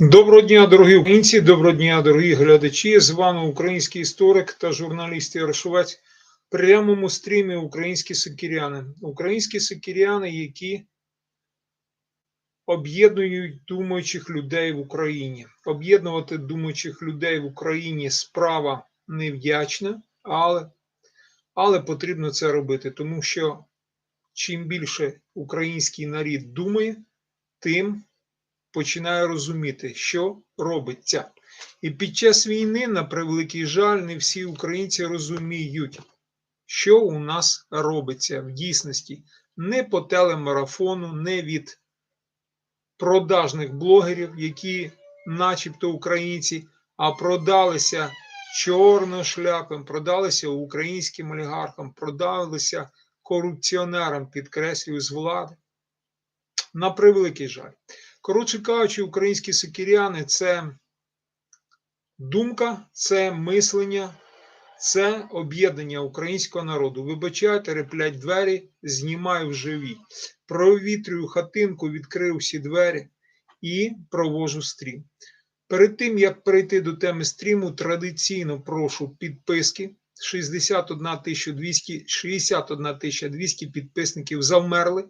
Доброго дня, дорогі українці, доброго дня, дорогі глядачі. З вами український історик та журналіст Ярошовець в прямому стрімі Українські сокіряни. Українські сокіряни, які об'єднують думаючих людей в Україні. Об'єднувати думаючих людей в Україні справа невдячна, але, але потрібно це робити, тому що чим більше український народ думає, тим починає розуміти, що робиться. І під час війни, на превеликий жаль, не всі українці розуміють, що у нас робиться в дійсності. Не по телемарафону, не від продажних блогерів, які, начебто, українці, а продалися чорношляпим, продалися українським олігархам, продалися корупціонерам, підкреслюю, з влади. На превеликий жаль. Коротше кажучи, українські сокіряни це думка, це мислення, це об'єднання українського народу. Вибачайте, реплять двері, знімаю в живі. Провітрюю хатинку, відкрив всі двері і провожу стрім. Перед тим, як перейти до теми стріму, традиційно прошу підписки. 61 200, 61 200 підписників завмерли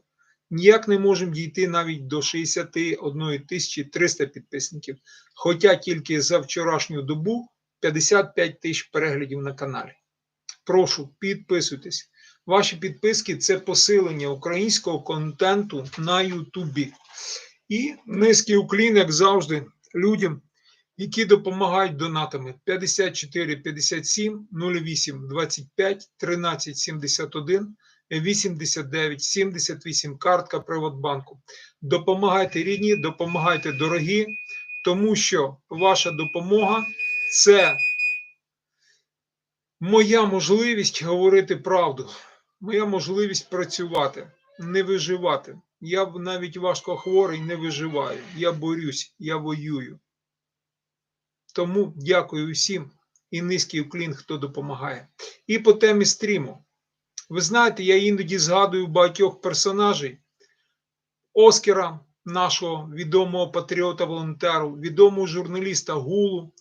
ніяк не можемо дійти навіть до 61 300 підписників. Хоча тільки за вчорашню добу 55 тисяч переглядів на каналі. Прошу підписуйтесь. Ваші підписки це посилення українського контенту на Ютубі. І низький уклін, як завжди, людям, які допомагають донатами 54 57 08 25 13 71 89 78 картка Приватбанку. Допомагайте рідні, допомагайте дорогі, тому що ваша допомога це моя можливість говорити правду, моя можливість працювати, не виживати. Я навіть важко хворий не виживаю. Я борюсь, я воюю. Тому дякую всім і низький уклін, хто допомагає. І по темі стріму. Ви знаєте, я іноді згадую багатьох персонажей. Оскара, нашого відомого патріота-волонтеру, відомого журналіста Гулу,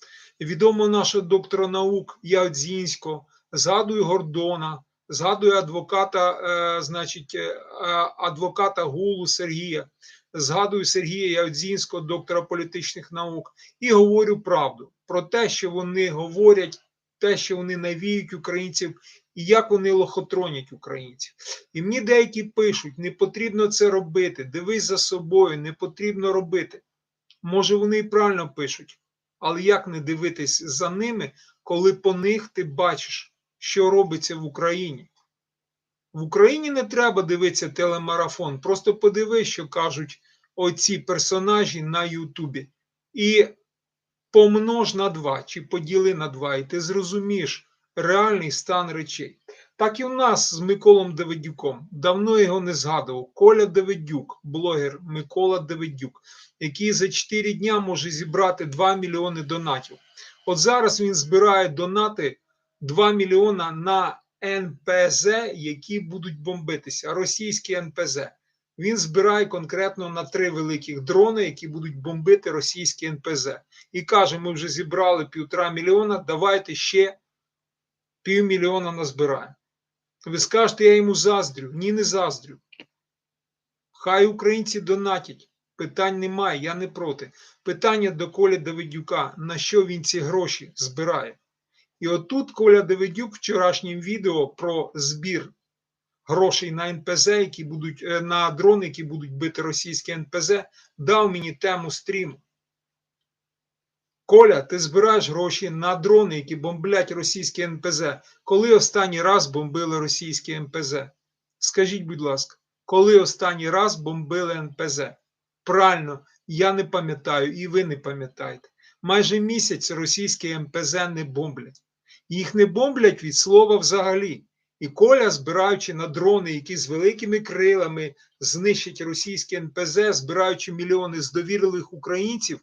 відомого нашого доктора наук Ядзінського, згадую Гордона, згадую адвоката, е, значить, е, адвоката Гулу Сергія, згадую Сергія Ядзінського, доктора політичних наук, і говорю правду про те, що вони говорять, те, що вони навіють українців і як вони лохотронять українців. І мені деякі пишуть: не потрібно це робити, дивись за собою, не потрібно робити. Може, вони і правильно пишуть, але як не дивитись за ними, коли по них ти бачиш, що робиться в Україні? В Україні не треба дивитися телемарафон, просто подивись, що кажуть оці персонажі на Ютубі. І помнож на два, чи поділи на два, і ти зрозумієш, реальний стан речей. Так і у нас з Миколом Давидюком. Давно його не згадував. Коля Давидюк, блогер Микола Давидюк, який за 4 дня може зібрати 2 мільйони донатів. От зараз він збирає донати 2 мільйона на НПЗ, які будуть бомбитися. Російські НПЗ. Він збирає конкретно на три великих дрони, які будуть бомбити російські НПЗ. І каже: ми вже зібрали півтора мільйона. Давайте ще півмільйона назбираємо. Ви скажете, я йому заздрю. Ні, не заздрю. Хай українці донатять. Питань немає, я не проти. Питання до Коля Давидюка, на що він ці гроші збирає. І отут Коля Давидюк в вчорашнім відео про збір грошей на НПЗ, які будуть е, на дрони, які будуть бити російські НПЗ, дав мені тему стріму. Коля, ти збираєш гроші на дрони, які бомблять російські НПЗ. Коли останній раз бомбили російські НПЗ? Скажіть, будь ласка, коли останній раз бомбили НПЗ? Правильно, я не пам'ятаю, і ви не пам'ятаєте. Майже місяць російські НПЗ не бомблять. Їх не бомблять від слова взагалі. І Коля, збираючи на дрони, які з великими крилами знищать російські НПЗ, збираючи мільйони з довірливих українців,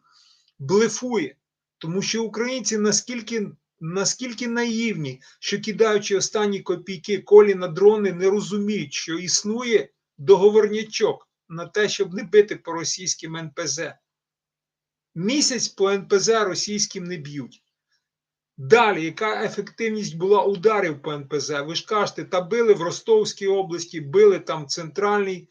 блефує. Тому що українці наскільки наскільки наївні, що кидаючи останні копійки колі на дрони, не розуміють, що існує договорнячок на те, щоб не бити по російським НПЗ. Місяць по НПЗ російським не б'ють. Далі, яка ефективність була ударів по НПЗ? Ви ж кажете, та били в Ростовській області, били там в центральній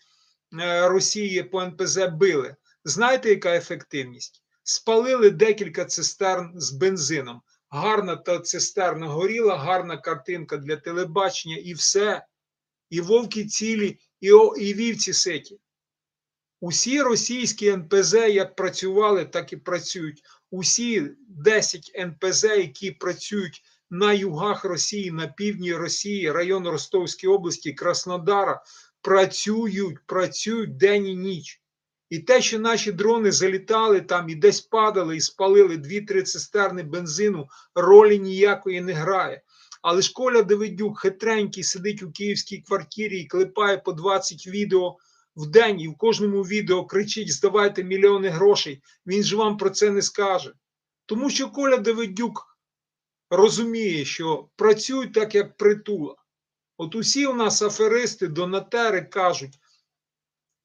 е, Росії по НПЗ били. Знаєте, яка ефективність? Спалили декілька цистерн з бензином. Гарна та цистерна горіла, гарна картинка для телебачення, і все. І вовки цілі, і, о- і вівці ситі. Усі російські НПЗ як працювали, так і працюють. Усі 10 НПЗ, які працюють на югах Росії, на півдні Росії, район Ростовської області, Краснодара, працюють, працюють день і ніч. І те, що наші дрони залітали там і десь падали і спалили 2-3 цистерни бензину, ролі ніякої не грає. Але ж Коля Давидюк хитренький сидить у київській квартирі і клепає по 20 відео в день, і в кожному відео кричить: здавайте мільйони грошей. Він же вам про це не скаже. Тому що Коля Давидюк розуміє, що працюють так, як притула. От усі у нас аферисти, донатери кажуть,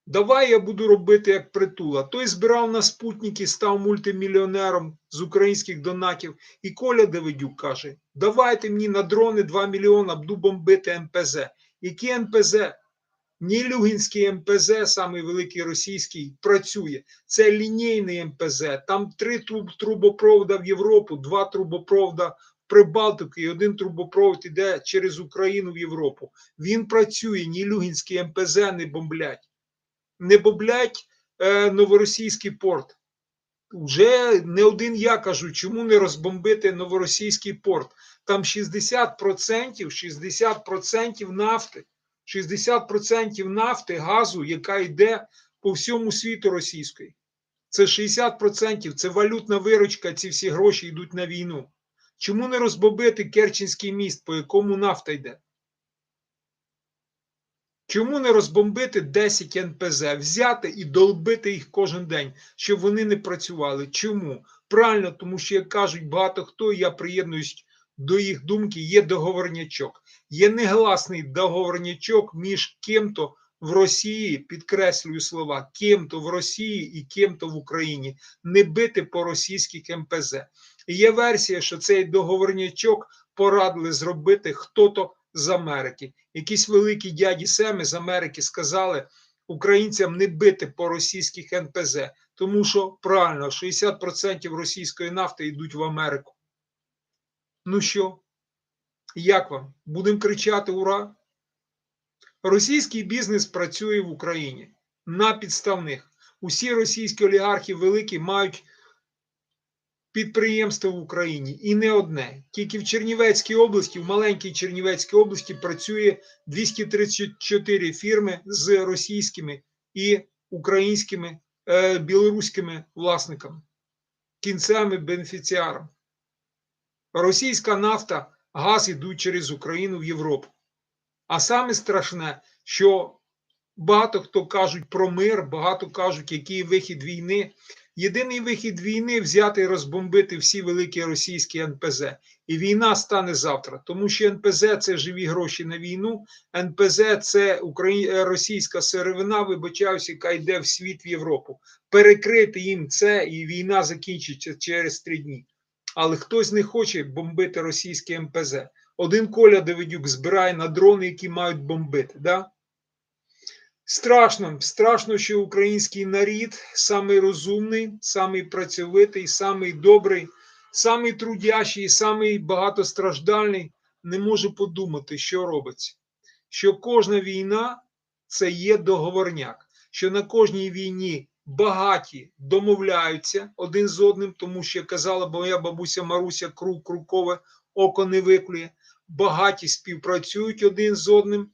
давай я буду робити як притула. Той збирав на спутники, став мультимільйонером з українських донатів. І Коля Давидюк каже: давайте мені на дрони 2 мільйона, буду бомбити НПЗ. Які НПЗ? Ні Люгінський МПЗ, самий великий російський, працює. Це лінійний МПЗ. Там три труб, трубопровода в Європу, два трубопровода в Прибалтику і один трубопровод іде через Україну в Європу. Він працює, ні Люгінський МПЗ не бомблять. Не бомблять е, новоросійський порт. Уже не один я кажу, чому не розбомбити новоросійський порт. Там 60%, 60% нафти. 60% нафти, газу, яка йде по всьому світу російської. Це 60%, це валютна виручка, ці всі гроші йдуть на війну. Чому не розбомбити Керченський міст, по якому нафта йде? Чому не розбомбити 10 НПЗ, взяти і долбити їх кожен день, щоб вони не працювали? Чому? Правильно, тому що, як кажуть багато хто, я приєднуюсь до їх думки, є договорнячок. Є негласний договорнячок між ким-то в Росії, підкреслюю слова, ким-то в Росії і ким-то в Україні, не бити по російських МПЗ. І є версія, що цей договорнячок порадили зробити хто-то з Америки. Якісь великі дяді Семи з Америки сказали українцям не бити по російських НПЗ, тому що правильно 60% російської нафти йдуть в Америку. Ну що, як вам? Будемо кричати ура? Російський бізнес працює в Україні на підставних. Усі російські олігархи великі мають підприємства в Україні і не одне. Тільки в Чернівецькій області, в маленькій Чернівецькій області працює 234 фірми з російськими і українськими е, білоруськими власниками, кінцями бенефіціарами. Російська нафта, газ ідуть через Україну в Європу. А саме страшне, що багато хто кажуть про мир, багато кажуть, який вихід війни. Єдиний вихід війни взяти і розбомбити всі великі російські НПЗ. І війна стане завтра, тому що НПЗ це живі гроші на війну. НПЗ це Украї... російська сировина, вибачаюся, яка йде в світ в Європу. Перекрити їм це, і війна закінчиться через три дні. Але хтось не хоче бомбити російське МПЗ. Один Коля Давидюк збирає на дрони, які мають бомбити. Да? Страшно, страшно, що український нарід самий розумний, самий працьовитий, самий добрий, самий трудящий, самий багатостраждальний не може подумати, що робиться. Що кожна війна це є договорняк, що на кожній війні багаті домовляються один з одним, тому що казала моя бабуся Маруся круг крукове око не виклює. Багаті співпрацюють один з одним,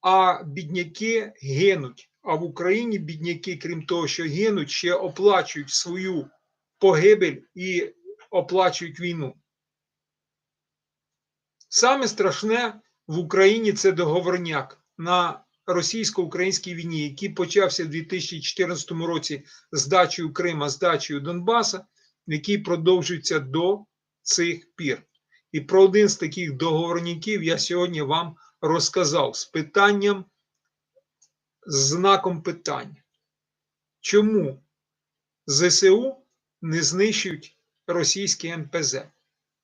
а бідняки гинуть. А в Україні бідняки, крім того, що гинуть, ще оплачують свою погибель і оплачують війну. Саме страшне в Україні це договорняк на російсько-українській війні, який почався в 2014 році здачею Крима, здачею Донбаса, який продовжується до цих пір. І про один з таких договорників я сьогодні вам розказав з питанням, з знаком питання. Чому ЗСУ не знищують російські НПЗ.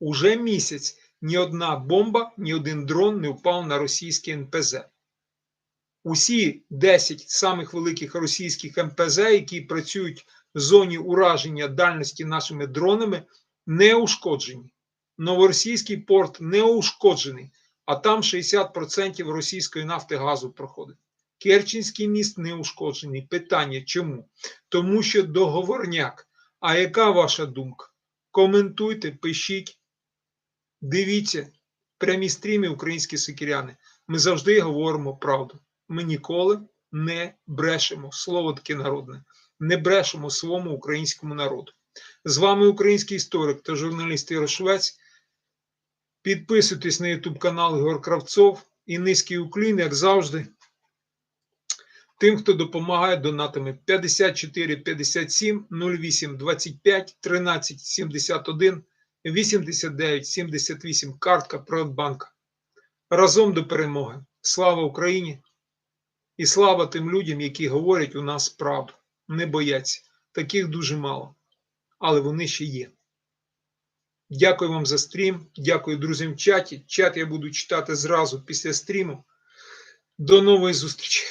Уже місяць ні одна бомба, ні один дрон не впав на російські НПЗ. Усі 10 самих великих російських МПЗ, які працюють в зоні ураження дальності нашими дронами, не ушкоджені. Новоросійський порт не ушкоджений, а там 60% російської нафти газу проходить. Керченський міст не ушкоджений. Питання чому? Тому що договорняк. А яка ваша думка? Коментуйте, пишіть, дивіться прямі стріми українські сикіряни. Ми завжди говоримо правду. Ми ніколи не брешемо. Слово таке народне. Не брешемо своєму українському народу. З вами український історик та журналіст Ігор Швець. Підписуйтесь на YouTube канал Ігор Кравцов і низький уклін, як завжди. Тим, хто допомагає донатами 54 57 08 25 13 71 89 78 картка Приватбанка. Разом до перемоги. Слава Україні! І слава тим людям, які говорять у нас правду. Не бояться. Таких дуже мало. Але вони ще є. Дякую вам за стрім. Дякую друзям в чаті. Чат я буду читати зразу після стріму. До нової зустрічі!